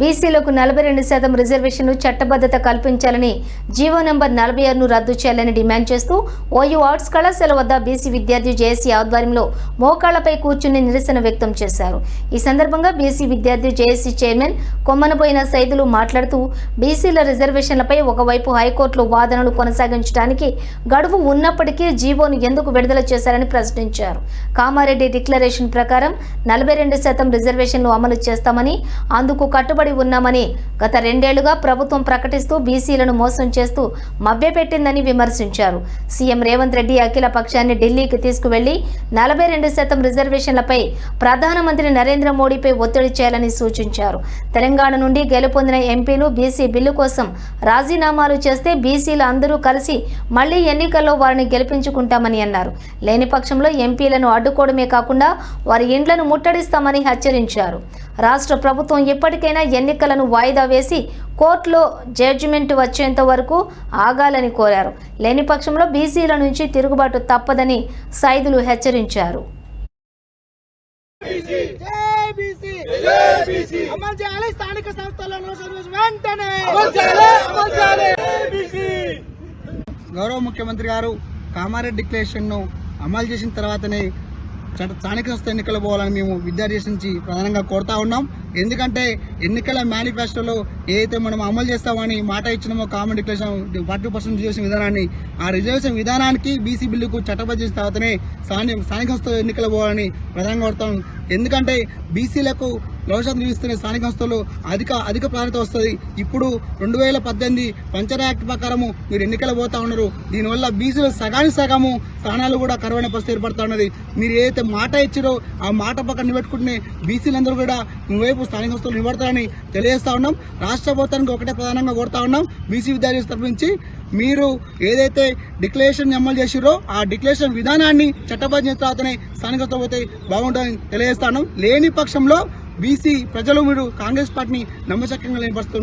బీసీలకు నలభై రెండు శాతం రిజర్వేషన్లు చట్టబద్ధత కల్పించాలని జీవో నంబర్ నలభై ఆరును రద్దు చేయాలని డిమాండ్ చేస్తూ ఓయూ ఆర్ట్స్ కళాశాల వద్ద బీసీ విద్యార్థి జేఏసీ ఆధ్వర్యంలో మోకాళ్ళపై కూర్చుని నిరసన వ్యక్తం చేశారు. ఈ సందర్భంగా బీసీ విద్యార్థి జేఏసీ చైర్మన్ కొమ్మనబోయిన సైదులు మాట్లాడుతూ బీసీల రిజర్వేషన్లపై ఒకవైపు హైకోర్టులో వాదనలు కొనసాగించడానికి గడువు ఉన్నప్పటికీ జీవోను ఎందుకు విడుదల చేశారని ప్రశ్నించారు. కామారెడ్డి డిక్లరేషన్ ప్రకారం నలభై రెండు శాతం రిజర్వేషన్లు అమలు చేస్తామని అందుకు కట్టుబడి ఉన్నామని గత రెండేళ్ళుగా ప్రభుత్వం ప్రకటిస్తూ బీసీలను మోసం చేస్తూ మభ్యపెట్టిందని విమర్శించారు. సీఎం రేవంత్ రెడ్డి అఖిల పక్షాన్ని ఢిల్లీకి తీసుకువెళ్ళి నలభై రెండు శాతం రిజర్వేషన్లపై ప్రధానమంత్రి నరేంద్ర మోడీపై ఒత్తిడి చేయాలని సూచించారు. తెలంగాణ నుండి గెలుపొందిన ఎంపీలు బీసీ బిల్లు కోసం రాజీనామాలు చేస్తే బీసీలు అందరూ కలిసి మళ్ళీ ఎన్నికల్లో వారిని గెలిపించుకుంటామని అన్నారు. లేని పక్షంలో ఎంపీలను అడ్డుకోవడమే కాకుండా వారి ఇండ్లను ముట్టడిస్తామని హెచ్చరించారు. రాష్ట్ర ప్రభుత్వం ఎప్పటికైనా ఎన్నికలను వాయిదా వేసి కోర్టులో జడ్జిమెంట్ వచ్చేంత వరకు ఆగాలని కోరారు. లేని పక్షంలో బీసీల నుంచి తిరుగుబాటు తప్పదని సైదులు హెచ్చరించారు. అమలు చేయాలి. స్థానిక సంస్థలను వెంటనే గౌరవ ముఖ్యమంత్రి గారు కామారెడ్డి డిక్లరేషన్ను అమలు చేసిన తర్వాతనే స్థానిక సంస్థ ఎన్నికలు పోవాలని మేము విద్యార్థి నుంచి ప్రధానంగా కోరుతా ఉన్నాం. ఎందుకంటే ఎన్నికల మేనిఫెస్టోలో ఏదైతే మనం అమలు చేస్తామని మాట ఇచ్చినామో common declaration forty percent reservation విధానాన్ని ఆ రిజర్వేషన్ విధానానికి బీసీ బిల్లుకు చట్టబద్ధ తర్వాతనే స్థానిక స్థానిక సంస్థ ఎన్నికలు పోవాలని ప్రధానంగా కోరుతాం ఎందుకంటే బీసీలకు భవిష్యత్తు ఇస్తున్న స్థానిక సంస్థలు అధిక అధిక ప్రాధాన్యత వస్తుంది. ఇప్పుడు రెండు వేల పద్దెనిమిది పంచర్ యాక్ట్ ప్రకారము మీరు ఎన్నికలు పోతా ఉన్నారు. దీనివల్ల బీసీలు సగానికి సగము స్థానాలు కూడా కరువైన పరిస్థితి ఏర్పడుతా ఉన్నది. మీరు ఏదైతే మాట ఇచ్చారో ఆ మాట పక్కన నిలబెట్టుకుంటే బీసీలందరూ కూడా మీ వైపు స్థానిక సంస్థలు నిలబడతారని తెలియజేస్తా ఉన్నాం. రాష్ట్ర ప్రభుత్వానికి ఒకటే ప్రధానంగా కోరుతా ఉన్నాం. బీసీ విద్యార్థుల తరపు నుంచి మీరు ఏదైతే డిక్లరేషన్ అమలు చేసిరో ఆ డిక్లరేషన్ విధానాన్ని చట్టబద్ధ తర్వాతనే స్థానిక పోతే బాగుంటుందని తెలియజేస్తాను లేని పక్షంలో బీసీ ప్రజలు మీరు కాంగ్రెస్ పార్టీని నమ్మశక్యంగా లేని పరిస్థితి